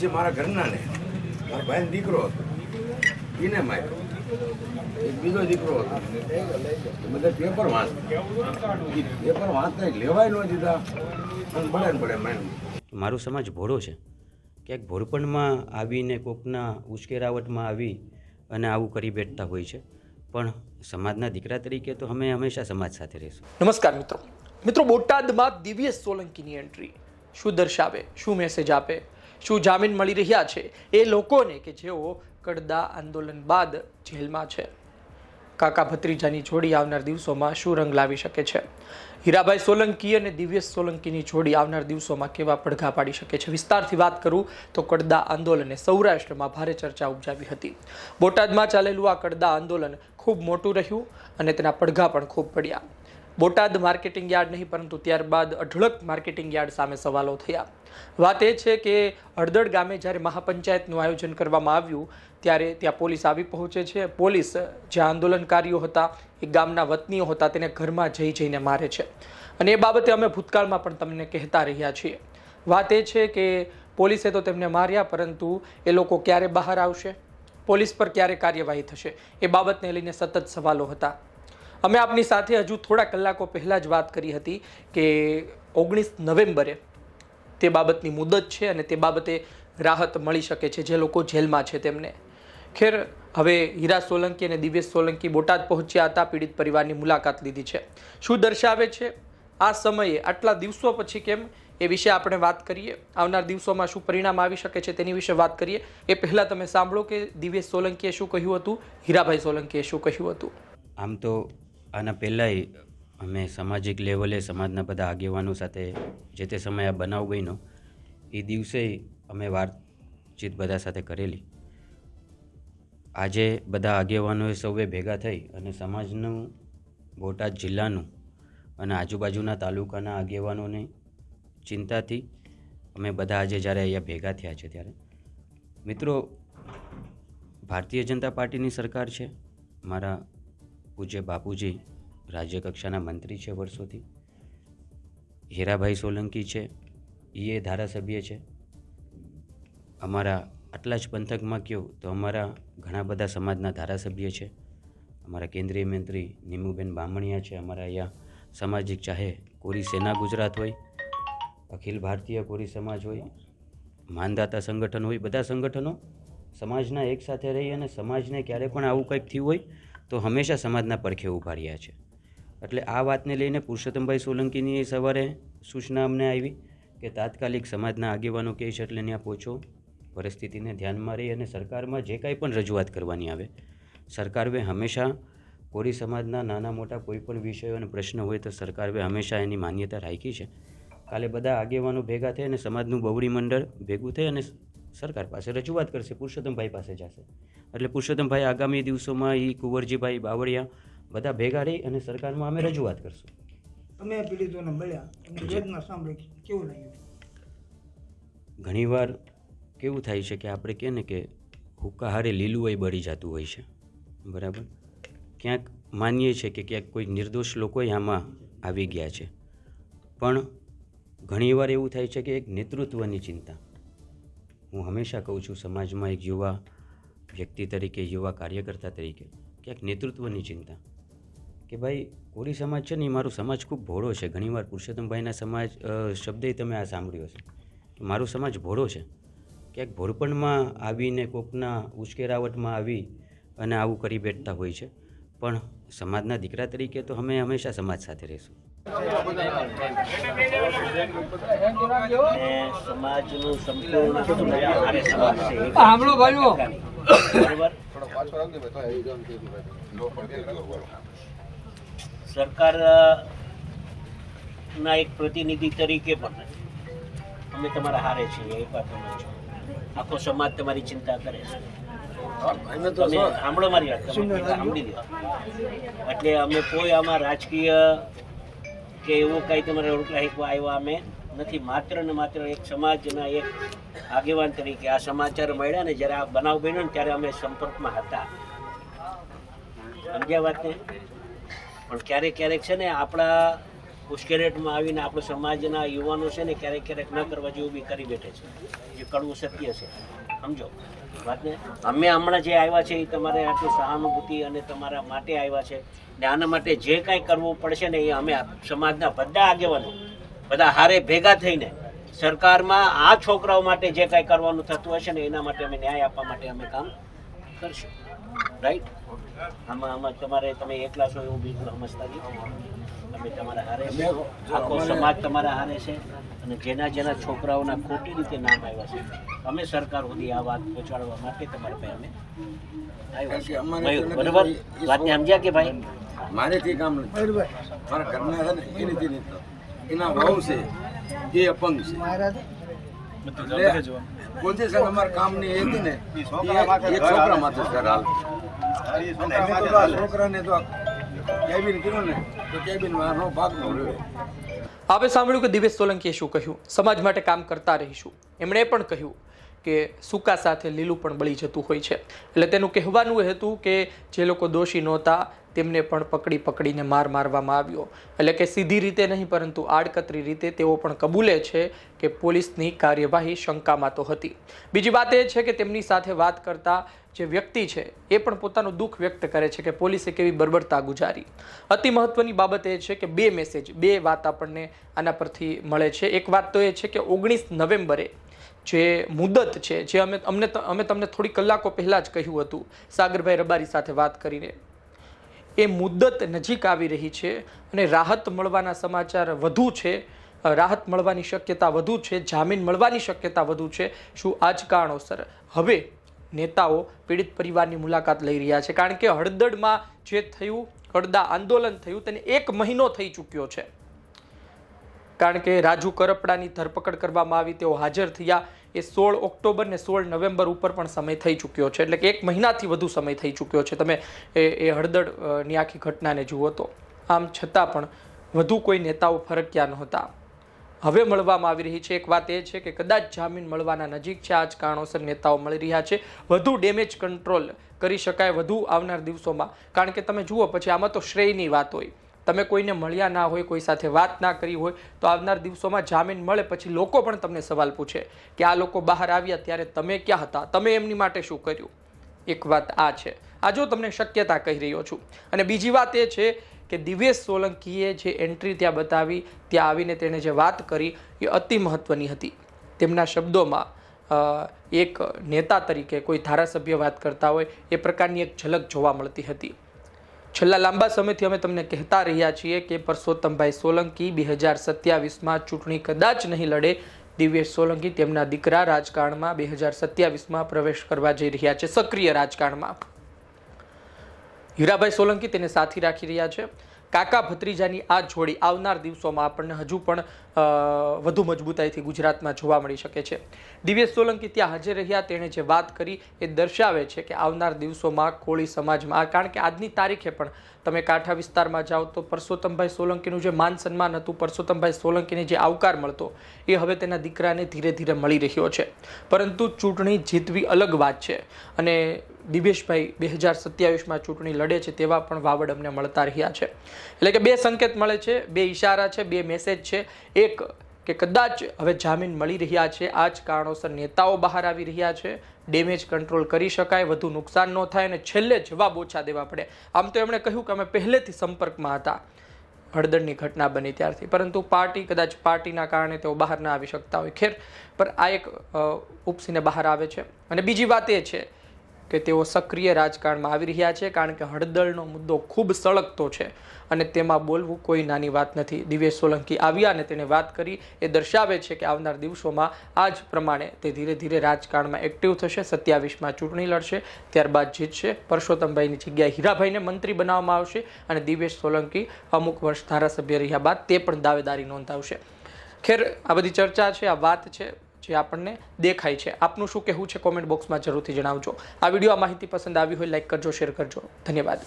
પછી મારા ઘરના ને મારા ભાઈનો દીકરો હતો. એને માર્યો. એક બીજો દીકરો હતો. બધા પેપર વાંચતા. એ પેપર વાંચતા લેવાય ન દીધા. અને બળે ને માર્યું. મારો સમાજ ભોળો છે. ક્યાંક ભોરપણમાં આવીને કોકના ઉશ્કેરાવટમાં આવી અને આવું કરી બેઠતા હોય છે. પણ સમાજના દીકરા તરીકે તો અમે હંમેશા સમાજ સાથે રહીશું. નમસ્કાર મિત્રો. મિત્રો બોટાદમાં દિવ્ય સોલંકીની એન્ટ્રી શું દર્શાવે? શું મેસેજ આપે? શું જામીન મળી રહ્યા છે? એ લોકોને કે જેઓ કડદા આંદોલન બાદ જેલમાં છે. કાકા ભત્રીજાની જોડી આવનાર દિવસોમાં શું રંગ લાવી શકે છે? હીરાભાઈ સોલંકી અને દિવ્યેશ સોલંકીની જોડી આવનાર દિવસોમાં કેવા પડઘા પાડી શકે છે? વિસ્તારથી વાત કરું તો કડદા આંદોલને સૌરાષ્ટ્રમાં ભારે ચર્ચા ઉપજાવી હતી. બોટાદમાં ચાલેલું આ કડદા આંદોલન ખૂબ મોટું રહ્યું અને તેના પડઘા પણ ખૂબ પડ્યા. બોટાદ માર્કેટિંગ યાર્ડ નહીં, પરંતુ ત્યારબાદ અઢળક માર્કેટિંગ યાર્ડ સામે સવાલો થયા. વાત એ છે કે હળદડ ગામે જ્યારે મહાપંચાયતનું આયોજન કરવામાં આવ્યું, ત્યારે ત્યાં પોલીસ આવી પહોંચે છે. પોલીસ જે આંદોલનકારીઓ હતા, એ ગામના વતનીઓ હતા, તેને ઘરમાં જઈ જઈને મારે છે. અને એ બાબતે અમે ભૂતકાળમાં પણ તમને કહેતા રહ્યા છીએ. વાત એ છે કે પોલીસે તો તેમને માર્યા, પરંતુ એ લોકો ક્યારે બહાર આવશે? પોલીસ પર ક્યારે કાર્યવાહી થશે? એ બાબતને લઈને સતત સવાલો હતા. અમે આપની સાથે હજુ થોડા કલાકો પહેલાં જ વાત કરી હતી કે ઓગણીસ નવેમ્બરે તે બાબતની મુદત છે અને તે બાબતે રાહત મળી શકે છે જે લોકો જેલમાં છે તેમને. ખેર, હવે હીરા સોલંકી અને દિવ્યેશ સોલંકી બોટાદ પહોંચ્યા હતા, પીડિત પરિવારની મુલાકાત લીધી છે. શું દર્શાવે છે આ સમયે, આટલા દિવસો પછી કેમ? એ વિશે આપણે વાત કરીએ. આવનાર દિવસોમાં શું પરિણામ આવી શકે છે તેની વિશે વાત કરીએ. એ પહેલાં તમે સાંભળો કે દિવ્યેશ સોલંકીએ શું કહ્યું હતું? હીરાભાઈ સોલંકીએ શું કહ્યું હતું? આમ તો આના પહેલાંય અમે સામાજિક લેવલે સમાજના બધા આગેવાનો સાથે જે તે સમયે આ બનાવ બન્યો, એ દિવસે અમે વાતચીત બધા સાથે કરેલી. આજે બધા આગેવાનોએ સૌએ ભેગા થઈ અને સમાજનું બોટાદ જિલ્લાનું અને આજુબાજુના તાલુકાના આગેવાનોની ચિંતાથી અમે બધા આજે જ્યારે અહીંયા ભેગા થયા છે ત્યારે. મિત્રો, ભારતીય જનતા પાર્ટીની સરકાર છે, મારા પૂજ્ય બાપુજી રાજ્ય કક્ષાના મંત્રી છે વર્ષોથી, હીરાભાઈ સોલંકી છે એ ધારાસભ્ય છે. અમારા આટલા જ પંથકમાં કહ્યું તો અમારા ઘણા બધા સમાજના ધારાસભ્ય છે. અમારા કેન્દ્રીય મંત્રી નીમુબેન બામણિયા છે, અમારા અહીંયા સામાજિક ચાહે કોરી સેના ગુજરાત હોય, અખિલ ભારતીય કોરી સમાજ હોય, માનદાતા સંગઠન હોય, બધા સંગઠનો સમાજના એક સાથે રહી અને સમાજને ક્યારે પણ આવું કંઈક થયું હોય તો હંમેશા સમાજના પડખે ઊભા છે. એટલે આ વાતને લઈને પુરુષોત્તમભાઈ સોલંકીની સવારે સૂચના અમને આવી કે તાત્કાલિક સમાજના આગેવાનો કહે છે એટલે ત્યાં પહોંચો. પરિસ્થિતિને ધ્યાનમાં રહી અને સરકારમાં જે કાંઈ પણ રજૂઆત કરવાની આવે સરકારે હંમેશા કોરી સમાજના નાના મોટા કોઈ પણ વિષયો અને પ્રશ્ન હોય તો સરકારે હંમેશા એની માન્યતા રાખી છે. કાલે બધા આગેવાનો ભેગા થઈ અને સમાજનું બવડી મંડળ ભેગું થઈ અને સરકાર પાસે રજૂઆત કરશે પુરુષોત્તમભાઈ પાસે જશે. એટલે પુરુષોત્તમભાઈ આગામી દિવસોમાં એ કુંવરજીભાઈ બાવળિયા બધા ભેગા રહી અને સરકારમાં અમે રજૂઆત કરશું. અમે પીડિતોને મળ્યા વેદના સાંભળી કેવું લાગ્યું? ઘણીવાર કેવું થાય છે કે આપણે કહે ને કે હુક્કા હારે લીલું હોય બળી જતું હોય છે. બરાબર? ક્યાંક માનીએ છીએ કે ક્યાંક કોઈ નિર્દોષ લોકો આમાં આવી ગયા છે. પણ ઘણીવાર એવું થાય છે કે એક નેતૃત્વની ચિંતા. હું હંમેશા કહું છું, સમાજમાં એક યુવા વ્યક્તિ તરીકે, યુવા કાર્યકર્તા તરીકે ક્યાંક નેતૃત્વની ચિંતા કે ભાઈ, કોળી સમાજ છે ને, એ મારો સમાજ ખૂબ ભોળો છે. ઘણીવાર પુરુષોત્તમભાઈના સમાજ શબ્દે તમે આ સાંભળ્યો છે કે મારો સમાજ ભોળો છે. ક્યાંક ભોળપણમાં આવીને કોકના ઉશ્કેરાવટમાં આવી અને આવું કરી બેઠતા હોય છે. પણ સમાજના દીકરા તરીકે તો અમે હંમેશા સમાજ સાથે રહીશું. સમાજનું સંપૂર્ણ સાંભળો ભાઈઓ. બરોબર સરકાર ના એક પ્રતિનિધિ તરીકે પણ અમે તમારા હારે છીએ એક વાત આખો સમાજ તમારી ચિંતા કરે છે. સાંભળો મારી વાત સાંભળી દો એટલે અમે કોઈ આમાં રાજકીય કે એવું કંઈ તમારે રોટલા હેકવા આવ્યા અમે નથી. માત્ર ને માત્ર એક સમાજના એક આગેવાન તરીકે આ સમાચાર મળ્યા ને જ્યારે આ બનાવ બન્યો ને ત્યારે અમે સંપર્કમાં હતા. સમજ્યા વાતને? પણ ક્યારેક ક્યારેક છે ને આપણા ઉશ્કેરેટમાં આવીને આપણો સમાજના યુવાનો છે ને ક્યારેક ક્યારેક ન કરવા જેવું બી કરી બેઠે છે. જે કડવું સત્ય છે. સમજો? વાતને? અમે હમણાં જે આવ્યા છે એ તમારે આટલી સહાનુભૂતિ અને તમારા માટે આવ્યા છે ને આના માટે જે કાંઈ કરવું પડશે ને એ અમે સમાજના બધા આગેવાનો, બધા હારે ભેગા થઈને સરકારમાં આ છોકરાઓ માટે જે કાંઈ કરવાનું થતું હશે ને એના માટે અમે ન્યાય આપવા માટે અમે કામ કરશું. રાઈટ આમાં આમાં તમારે તમે એકલા છો એવું બિલકુલ સમજતા નહીં. તમે તમારા હારે છે. આખો સમાજ તમારા હારે છે. અને જેના જેના છોકરાઓના ખોટી રીતે નામ આવ્યા છે. અમે સરકાર સુધી આ વાત પહોંચાડવા માટે તમારે ભાઈ અમે આવ્યા બરોબર? વાતને સમજ્યા કે ભાઈ? મારેથી કામ નથી. મારા ઘરના છે ને એ નથી નીકળતો. એના ભાવ છે એ અપંગ છે. એટલે અમારા કામની એ હતી ને. એ એક છોકરા માથે સર હાલ. છોકરાને તો કેબિન કીધું ને તો કેબિન નો ભાગ નો રહ્યો. આપે સાંભળ્યું કે દિવેશ સોલંકીએ શું કહ્યું? સમાજ માટે કામ કરતા રહીશું. એમણે પણ કહ્યું કે સૂકા સાથે લીલું પણ બળી જતું હોય છે. એટલે તેનું કહેવાનું હતું કે જે લોકો દોષી નહોતા, તેમને પણ પકડી પકડીને માર મારવામાં આવ્યો. એટલે કે સીધી રીતે નહીં, પરંતુ આડકતરી રીતે તેઓ પણ કબૂલે છે કે પોલીસની કાર્યવાહી શંકામાં તો હતી. બીજી વાત એ છે કે તેમની સાથે વાત કરતા જે વ્યક્તિ છે, એ પણ પોતાનું દુઃખ વ્યક્ત કરે છે કે પોલીસે કેવી બર્બરતા ગુજારી. અતિ મહત્વની બાબત એ છે કે બે મેસેજ બે વાત આપણને આના પરથી મળે છે. એક વાત તો એ છે કે ઓગણીસ નવેમ્બરે જે મુદત છે, જે અમે અમને અમે તમને થોડી કલાકો પહેલાં જ કહ્યું હતું, સાગરભાઈ રબારી સાથે વાત કરીને. એ મુદ્દત નજીક આવી રહી છે અને રાહત મળવાના સમાચાર વધુ છે, રાહત મળવાની શક્યતા વધુ છે, જામીન મળવાની શક્યતા વધુ છે. શું આ જ કારણોસર? હવે નેતાઓ પીડિત પરિવારની મુલાકાત લઈ રહ્યા છે. કારણ કે હળદડમાં જે થયું, હળદા આંદોલન થયું, તેને એક મહિનો થઈ ચૂક્યો છે. કારણ કે રાજુ કરપડાની ધરપકડ કરવામાં આવી, તેઓ હાજર થયા. એ સોળ ઓક્ટોબર ને સોળ નવેમ્બર ઉપર પણ સમય થઈ ચૂક્યો છે. એટલે કે એક મહિનાથી વધુ સમય થઈ ચૂક્યો છે. તમે એ એ હળદળની આખી ઘટનાને જુઓ તો. આમ છતાં પણ વધુ કોઈ નેતાઓ ફરક્યા નહોતા. હવે મળવામાં આવી રહી છે. એક વાત એ છે કે કદાચ જામીન મળવાના નજીક છે. આ જ કારણોસર નેતાઓ મળી રહ્યા છે. વધુ ડેમેજ કંટ્રોલ કરી શકાય, વધુ આવનાર દિવસોમાં. કારણ કે તમે જુઓ, પછી આમાં તો શ્રેયની વાત હોય. તમે કોઈને મળ્યા ના હોય, કોઈ સાથે વાત ના કરી હોય, તો આવનાર દિવસોમાં જામીન મળે પછી લોકો પણ તમને સવાલ પૂછે કે આ લોકો બહાર આવ્યા ત્યારે તમે ક્યાં હતા? તમે એમની માટે શું કર્યું? એક વાત આ છે. આ જો તમને શક્યતા કહી રહ્યો છું. અને બીજી વાત એ છે કે દિવેશ સોલંકીએ જે એન્ટ્રી ત્યાં બતાવી, ત્યાં આવીને તેણે જે વાત કરી, એ અતિ મહત્ત્વની હતી. તેમના શબ્દોમાં એક નેતા તરીકે કોઈ ધારાસભ્ય વાત કરતા હોય, એ પ્રકારની એક ઝલક જોવા મળતી હતી. છેલ્લા લાંબા સમયથી અમે તમને કહેતા રહ્યા છીએ કે પરસોત્તમભાઈ સોલંકી બે હજાર સત્યાવીસમાં ચૂંટણી કદાચ નહીં લડે. દિવ્યેશ સોલંકી તેમના દીકરા રાજકારણમાં બે હજાર સત્યાવીસમાં પ્રવેશ કરવા જઈ રહ્યા છે. સક્રિય રાજકારણમાં. હીરાભાઈ સોલંકી તેને સાથી રાખી રહ્યા છે. કાકા ભત્રીજાની આ જોડી આવનાર દિવસોમાં આપણને હજુ પણ વધુ મજબૂતાઈથી ગુજરાતમાં જોવા મળી શકે છે. દિવ્યેશ સોલંકી ત્યાં હાજર રહ્યા, તેણે જે વાત કરી એ દર્શાવે છે કે આવનાર દિવસોમાં કોળી સમાજમાં કારણ કે આજની તારીખે પણ તમે કાંઠા વિસ્તારમાં જાઓ તો પરસોત્તમભાઈ સોલંકીનું જે માન સન્માન હતું, પરસોત્તમભાઈ સોલંકીને જે આવકાર મળતો, એ હવે તેના દીકરાને ધીરે ધીરે મળી રહ્યો છે. પરંતુ ચૂંટણી જીતવી અલગ વાત છે અને દિવેશભાઈ બે હજાર સત્યાવીસમાં ચૂંટણી લડે છે તેવા પણ વાવડ અમને મળતા રહ્યા છે. એટલે કે બે સંકેત મળે છે, બે ઇશારા છે, બે મેસેજ છે. એક કે કદાચ હવે જામીન મળી રહ્યા છે, આ જ કારણોસર નેતાઓ બહાર આવી રહ્યા છે. ડેમેજ કંટ્રોલ કરી શકાય, વધુ નુકસાન ન થાય અને છેલ્લે જવાબ ઓછા દેવા પડે. આમ તો એમણે કહ્યું કે અમે પહેલેથી સંપર્કમાં હતા. હળદરની ઘટના બની ત્યારથી. પરંતુ પાર્ટી, કદાચ પાર્ટીના કારણે તેઓ બહાર ના આવી શકતા હોય. ખેર, પર આ એક ઉપસીને બહાર આવે છે. અને બીજી વાત એ છે કે તેઓ સક્રિય રાજકારણમાં આવી રહ્યા છે કારણ કે હળદળનો મુદ્દો ખૂબ સળગતો છે અને તેમાં બોલવું કોઈ નાની વાત નથી. દિવેશ સોલંકી આવ્યા અને તેણે વાત કરી. એ દર્શાવે છે કે આવનાર દિવસોમાં આ જ પ્રમાણે તે ધીરે ધીરે રાજકારણમાં એક્ટિવ થશે, સત્યાવીસમાં ચૂંટણી લડશે, ત્યારબાદ જીતશે. પરસોત્તમભાઈની જગ્યાએ હીરાભાઈને મંત્રી બનાવવામાં આવશે અને દિવેશ સોલંકી અમુક વર્ષ ધારાસભ્ય રહ્યા બાદ તે પણ દાવેદારી નોંધાવશે. ખેર, આ બધી ચર્ચા છે, આ વાત છે. જે આપણને દેખાય છે. આપનું શું કહેવું છે કોમેન્ટ બોક્સમાં જરૂરથી જણાવજો. આ વીડિયો આ માહિતી પસંદ આવી હોય લાઈક કરજો શેર કરજો. ધન્યવાદ.